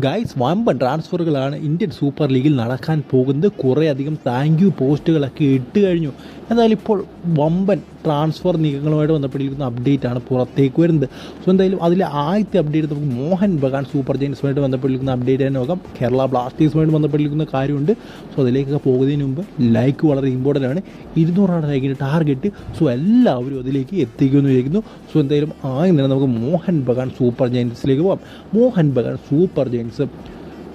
Guys വമ്പൻ ട്രാൻസ്ഫറുകളാണ് Indian super ലീഗിൽ നടക്കാൻ പോകുന്നത്. കുറേയധികം താങ്ക് യു പോസ്റ്റുകളൊക്കെ ഇട്ട് കഴിഞ്ഞു. എന്നാൽ ഇപ്പോൾ വമ്പൻ ട്രാൻസ്ഫർ നീക്കങ്ങളുമായിട്ട് ബന്ധപ്പെട്ടിരിക്കുന്ന അപ്ഡേറ്റ് ആണ് പുറത്തേക്ക് വരുന്നത്. സോ എന്തായാലും അതിലെ ആദ്യത്തെ അപ്ഡേറ്റ് നമുക്ക് മോഹൻ ബഗാൻ സൂപ്പർ ജയൻസുമായിട്ട് ബന്ധപ്പെട്ടിരിക്കുന്ന അപ്ഡേറ്റ് തന്നെ നോക്കാം. കേരള ബ്ലാസ്റ്റേഴ്സുമായിട്ട് ബന്ധപ്പെട്ടിരിക്കുന്ന കാര്യമുണ്ട്. സോ അതിലേക്കൊക്കെ പോകുന്നതിന് മുമ്പ് ലൈക്ക് വളരെ ഇമ്പോർട്ടന്റ് ആണ്. ഇരുന്നൂറാണ് ലൈക്കിന്റെ ടാർഗറ്റ് സോ എല്ലാവരും അതിലേക്ക് എത്തിക്കുമെന്ന് വിചാരിക്കുന്നു. സോ എന്തായാലും ആദ്യം തന്നെ നമുക്ക് മോഹൻ ബഗാൻ സൂപ്പർ ജയൻസിലേക്ക് പോകാം. Mohun Bagan super giants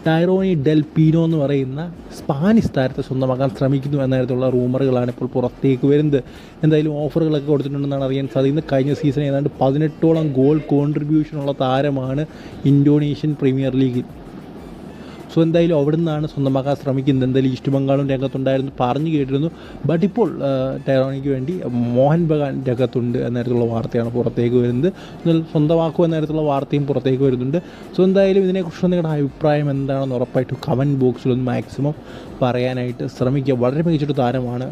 Tyrone Del Pino എന്ന് പറയുന്ന സ്പാനിഷ് താരത്തെ സ്വന്തമാക്കാൻ ശ്രമിക്കുന്നു എന്ന തരത്തിലുള്ള റൂമറുകളാണ് ഇപ്പോൾ പുറത്തേക്ക് വരുന്നത്. എന്തായാലും ഓഫറുകളൊക്കെ കൊടുത്തിട്ടുണ്ടെന്നാണ് അറിയാൻ സാധിക്കുന്നത്. കഴിഞ്ഞ സീസൺ ഏതാണ്ട് പതിനെട്ടോളം ഗോൾ കോൺട്രിബ്യൂഷനുള്ള താരമാണ് ഇന്തോനേഷ്യൻ പ്രീമിയർ ലീഗിൽ സോ എന്തായാലും അവിടെ നിന്നാണ് സ്വന്തമാക്കാൻ ശ്രമിക്കുന്നത്? എന്തായാലും ഈസ്റ്റ് ബംഗാളും രംഗത്തുണ്ടായിരുന്നു പറഞ്ഞു കേട്ടിരുന്നു. ബട്ട് ഇപ്പോൾ ടെറോണിക്ക് വേണ്ടി മോഹൻ ബഗാൻ രംഗത്തുണ്ട് എന്ന തരത്തിലുള്ള വാർത്തയാണ് പുറത്തേക്ക് വരുന്നത്. എന്നാൽ സ്വന്തമാക്കും എന്ന തരത്തിലുള്ള വാർത്തയും പുറത്തേക്ക് വരുന്നുണ്ട്. സോ എന്തായാലും ഇതിനെക്കുറിച്ച് നിങ്ങളുടെ അഭിപ്രായം എന്താണെന്ന് ഉറപ്പായിട്ടും കമന്റ് ബോക്സിലൊന്ന് മാക്സിമം പറയാനായിട്ട് ശ്രമിക്കുക. വളരെ മികച്ചൊരു താരമാണ്.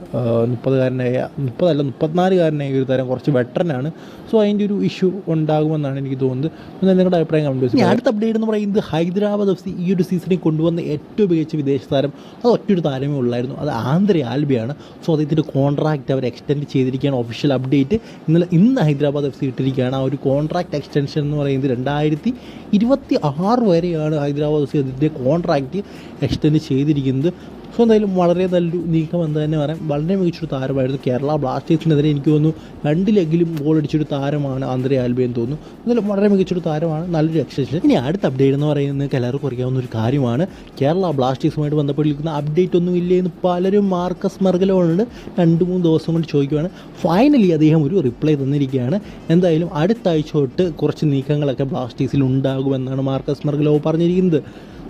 മുപ്പതുകാരനായ മുപ്പതല്ല മുപ്പത്തിനാലുകാരനായ ഒരു താരം കുറച്ച് വെട്ടറനാണ് സോ അതിന്റെ ഒരു ഇഷ്യൂ ഉണ്ടാകുമെന്നാണ് എനിക്ക് തോന്നുന്നത്. നിങ്ങളുടെ അഭിപ്രായം കമന്റ് ബോക്സിൽ അടുത്ത അപ്ഡേറ്റ് എന്ന് പറയുന്നത് ഹൈദരാബാദ് എഫ് സി ഈ ഒരു സീസണിൽ കൊണ്ടുവന്ന ഏറ്റവും മികച്ച വിദേശ താരം അത് ഒറ്റൊരു താരമേ ഉള്ളായിരുന്നു. അത് ആന്ധ്ര ആൽബിയാണ്. സോ അദ്ദേഹത്തിന്റെ കോൺട്രാക്റ്റ് അവർ എക്സ്റ്റെൻഡ് ചെയ്തിരിക്കുകയാണ്. ഒഫീഷ്യൽ അപ്ഡേറ്റ് ഇന്നലെ ഇന്ന് ഹൈദരാബാദ് എഫ് സി ഇട്ടിരിക്കുകയാണ്. ആ ഒരു കോൺട്രാക്റ്റ് എക്സ്റ്റൻഷൻ എന്ന് പറയുന്നത് രണ്ടായിരത്തി ഇരുപത്തി ആറ് വരെയാണ് ഹൈദരാബാദ് എഫ് സി അതിന്റെ കോൺട്രാക്റ്റ് എക്സ്റ്റെൻഡ് ചെയ്തിരിക്കുന്നത്. സോ എന്തായാലും വളരെ നല്ലൊരു നീക്കം എന്ന് തന്നെ പറയാം. വളരെ മികച്ചൊരു താരമായിരുന്നു കേരള. ബ്ലാസ്റ്റേഴ്സിനെതിരെ എനിക്ക് തോന്നുന്നു രണ്ട് ലെഗിലും ഗോൾ അടിച്ചൊരു താരമാണ് ആന്ധ്ര ആൽബി എന്ന് തോന്നുന്നു. എന്തായാലും വളരെ മികച്ചൊരു താരമാണ്. നല്ലൊരു എക്സ്റ്റൻഷൻ ഇനി അടുത്ത അപ്ഡേറ്റ് എന്ന് പറയുന്നത് എല്ലാവർക്കും അറിയാവുന്ന ഒരു കാര്യമാണ്. കേരള ബ്ലാസ്റ്റേഴ്സുമായിട്ട് ബന്ധപ്പെട്ടിരിക്കുന്ന അപ്ഡേറ്റ് ഒന്നും ഇല്ലേ എന്ന് പലരും മാർക്കസ് മർഗലോണുണ്ട്. രണ്ട് മൂന്ന് ദിവസം കൊണ്ട് ചോദിക്കുകയാണ് ഫൈനലി അദ്ദേഹം ഒരു റിപ്ലൈ തന്നിരിക്കുകയാണ്. എന്തായാലും അടുത്ത ആഴ്ച തൊട്ട് കുറച്ച് നീക്കങ്ങളൊക്കെ ബ്ലാസ്റ്റേഴ്സിൽ ഉണ്ടാകുമെന്നാണ് മാർക്കസ് മർഗലോ പറഞ്ഞിരിക്കുന്നത്.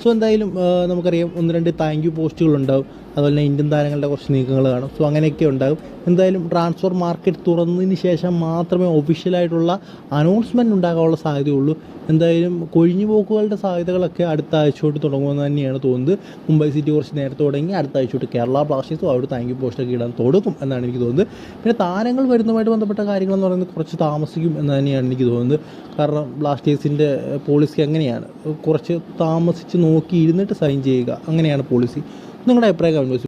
സോ എന്തായാലും നമുക്കറിയാം ഒന്ന് രണ്ട് താങ്ക് യു പോസ്റ്റുകളുണ്ടാവും അതുപോലെ തന്നെ ഇന്ത്യൻ താരങ്ങളുടെ കുറച്ച് നീക്കങ്ങൾ കാണും. സോ അങ്ങനെയൊക്കെ ഉണ്ടാകും. എന്തായാലും ട്രാൻസ്ഫർ മാർക്കറ്റ് തുറന്നതിന് ശേഷം മാത്രമേ ഒഫീഷ്യലായിട്ടുള്ള അനൗൺസ്മെന്റ് ഉണ്ടാകാനുള്ള സാധ്യതയുള്ളൂ. എന്തായാലും കൊഴിഞ്ഞുപോക്കുകളുടെ സാധ്യതകളൊക്കെ അടുത്ത ആഴ്ചയോട്ട് തുടങ്ങുമെന്ന് തന്നെയാണ് തോന്നുന്നത്. മുംബൈ സിറ്റി കുറച്ച് നേരത്തെ തുടങ്ങി അടുത്ത ആഴ്ചയോട്ട് കേരള ബ്ലാസ്റ്റേഴ്സും അവിടെ താങ്ക് യു പോസ്റ്റൊക്കെ ഇടാൻ തുടങ്ങും എന്നാണ് എനിക്ക് തോന്നുന്നത്. പിന്നെ താരങ്ങൾ വരുന്നതുമായിട്ട് ബന്ധപ്പെട്ട കാര്യങ്ങളെന്ന് പറയുന്നത് കുറച്ച് താമസിക്കും എന്ന് തന്നെയാണ് എനിക്ക് തോന്നുന്നത്. കാരണം ബ്ലാസ്റ്റേഴ്സിന്റെ പോളിസി അങ്ങനെയാണ്. കുറച്ച് താമസിച്ച് നോക്കി ഇരുന്നിട്ട് സൈൻ ചെയ്യുക. അങ്ങനെയാണ് പോളിസി നിങ്ങളുടെ അഭിപ്രായം കമന്റ്